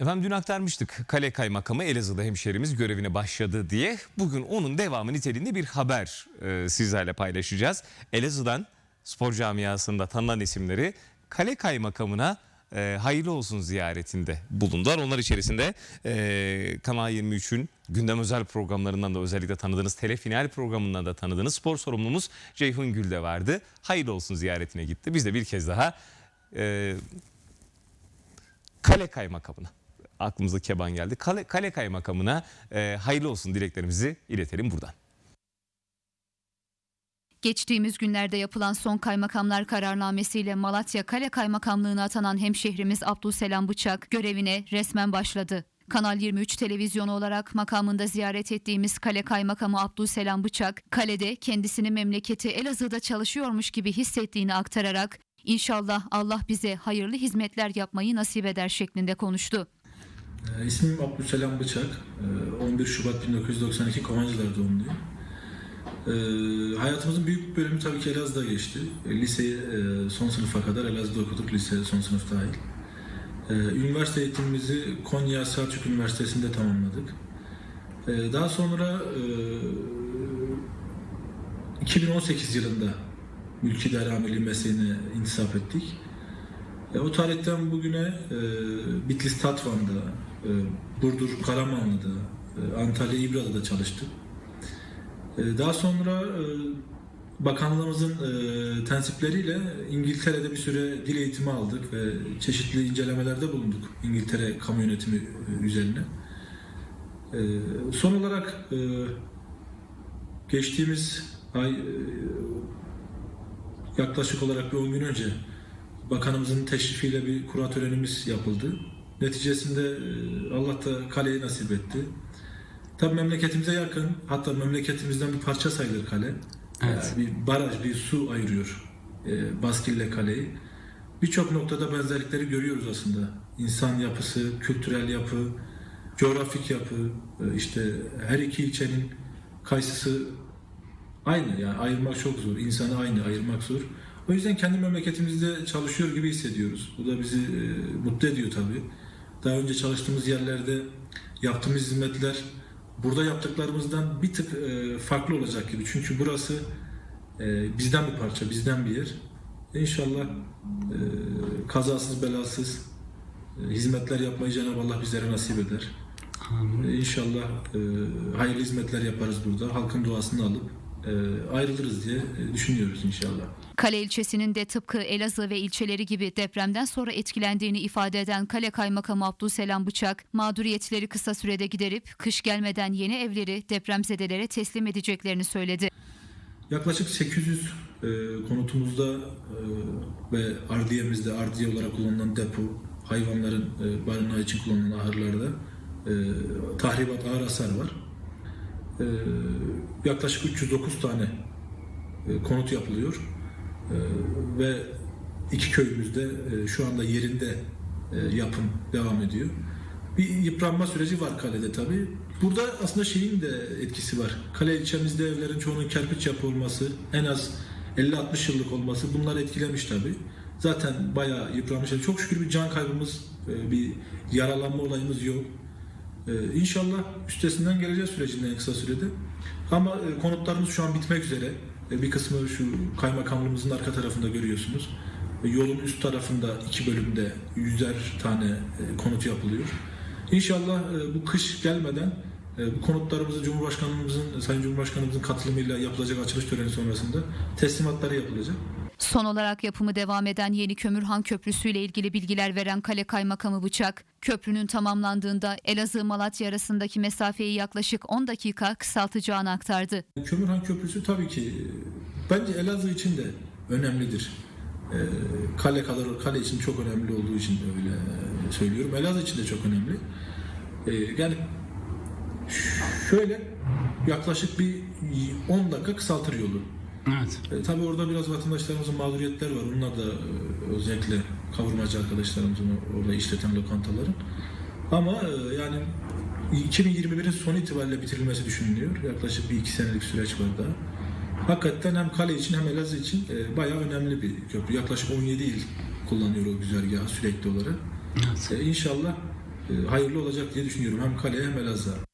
Efendim dün aktarmıştık Kale Kaymakamı Elazığ'da hemşehrimiz görevine başladı diye. Bugün onun devamı niteliğinde bir haber e, sizlerle paylaşacağız. Elazığ'dan spor camiasında tanınan isimleri Kale Kaymakamı'na e, hayırlı olsun ziyaretinde bulundular. Onlar içerisinde e, Kanal 23'ün gündem özel programlarından da özellikle tanıdığınız telefinal programından da tanıdığınız spor sorumlumuz Ceyhun Gül de vardı. Hayırlı olsun ziyaretine gitti. Biz de bir kez daha e, Kale Kaymakamı'na aklımıza keban geldi. Kale, Kale Kaymakamı'na e, hayırlı olsun dileklerimizi iletelim buradan. Geçtiğimiz günlerde yapılan son kaymakamlar kararnamesiyle Malatya Kale Kaymakamlığı'na atanan hemşehrimiz Abdülselam Bıçak görevine resmen başladı. Kanal 23 televizyonu olarak makamında ziyaret ettiğimiz Kale Kaymakamı Abdülselam Bıçak, kalede kendisini memleketi Elazığ'da çalışıyormuş gibi hissettiğini aktararak İnşallah Allah bize hayırlı hizmetler yapmayı nasip eder şeklinde konuştu. Ee, İsmim Abdülselam Bıçak. Ee, 11 Şubat 1992 Kovancılar doğumluyum. Ee, hayatımızın büyük bir bölümü tabii ki Elazığ'da geçti. Ee, Liseyi e, son sınıfa kadar Elazığ'da okuduk, lise son sınıf dahil. Ee, üniversite eğitimimizi Konya Selçuk Üniversitesi'nde tamamladık. Ee, daha sonra e, 2018 yılında mülki idare amirliği mesleğine intisap ettik. E, o tarihten bugüne e, Bitlis Tatvan'da, e, Burdur Karamanlı'da, e, Antalya İbralı'da çalıştım. E, daha sonra e, bakanlığımızın e, tensipleriyle İngiltere'de bir süre dil eğitimi aldık ve çeşitli incelemelerde bulunduk İngiltere kamu yönetimi üzerine. E, son olarak geçtiğimiz ay yaklaşık olarak bir 10 gün önce bakanımızın teşrifiyle bir kura yapıldı. Neticesinde e, Allah da kaleyi nasip etti. Tabii memleketimize yakın, hatta memleketimizden bir parça sayılır kale. Evet. Yani bir baraj, bir su ayırıyor e, Baskil'le kaleyi. Birçok noktada benzerlikleri görüyoruz aslında. İnsan yapısı, kültürel yapı, coğrafik yapı, e, işte her iki ilçenin kayısısı aynı yani ayırmak çok zor. İnsanı aynı ayırmak zor. O yüzden kendi memleketimizde çalışıyor gibi hissediyoruz. Bu da bizi e, mutlu ediyor tabii. Daha önce çalıştığımız yerlerde yaptığımız hizmetler burada yaptıklarımızdan bir tık e, farklı olacak gibi. Çünkü burası e, bizden bir parça, bizden bir yer. İnşallah e, kazasız belasız hizmetler yapmayı Cenab-ı Allah bizlere nasip eder. Amin. İnşallah hayırlı hizmetler yaparız burada. Halkın duasını alıp ayrılırız diye e, düşünüyoruz inşallah. Kale ilçesinin de tıpkı Elazığ ve ilçeleri gibi depremden sonra etkilendiğini ifade eden Kale Kaymakamı Abdülselam Bıçak, mağduriyetleri kısa sürede giderip kış gelmeden yeni evleri depremzedelere teslim edeceklerini söyledi. Yaklaşık 800 e, konutumuzda e, ve ardiyemizde ardiye olarak kullanılan depo, hayvanların e, barınağı için kullanılan ahırlarda e, tahribat ağır hasar var. E, yaklaşık 309 tane e, konut yapılıyor. E, ve iki köyümüzde e, şu anda yerinde e, yapım devam ediyor. Bir yıpranma süreci var kalede tabii. Burada aslında şeyin de etkisi var. Kale ilçemizde evlerin çoğunun kerpiç yapı olması, en az 50-60 yıllık olması bunlar etkilemiş tabii. Zaten bayağı yıpranmış. Çok şükür bir can kaybımız, bir yaralanma olayımız yok. Ee, inşallah üstesinden geleceğiz sürecinde kısa sürede. Ama e, konutlarımız şu an bitmek üzere. E, bir kısmı şu kaymakamlığımızın arka tarafında görüyorsunuz. E, yolun üst tarafında iki bölümde yüzer tane konut yapılıyor. İnşallah bu kış gelmeden bu konutlarımızı Cumhurbaşkanımızın, Sayın Cumhurbaşkanımızın katılımıyla yapılacak açılış töreni sonrasında teslimatları yapılacak. Son olarak yapımı devam eden Yeni Kömürhan Köprüsü ile ilgili bilgiler veren Kale Kaymakamı Bıçak, köprünün tamamlandığında Elazığ-Malatya arasındaki mesafeyi yaklaşık 10 dakika kısaltacağını aktardı. Kömürhan Köprüsü tabii ki bence Elazığ için de önemlidir. E, Kale kadar kale için çok önemli olduğu için öyle söylüyorum. Elazığ için de çok önemli. E, Yani şöyle yaklaşık bir 10 dakika kısaltır yolu. Evet. E, tabii orada biraz vatandaşlarımızın mağduriyetler var. Onlar da e, özellikle kavurmacı arkadaşlarımızın orada işleten lokantaların. Ama e, yani 2021'in son itibariyle bitirilmesi düşünülüyor. Yaklaşık bir iki senelik süreç var daha. Hakikaten hem kale için hem Elazığ için e, bayağı önemli bir köprü. Yaklaşık 17 yıl kullanıyor o güzergahı sürekli olarak. Evet. E, inşallah e, hayırlı olacak diye düşünüyorum. Hem kaleye hem Elazığ'a.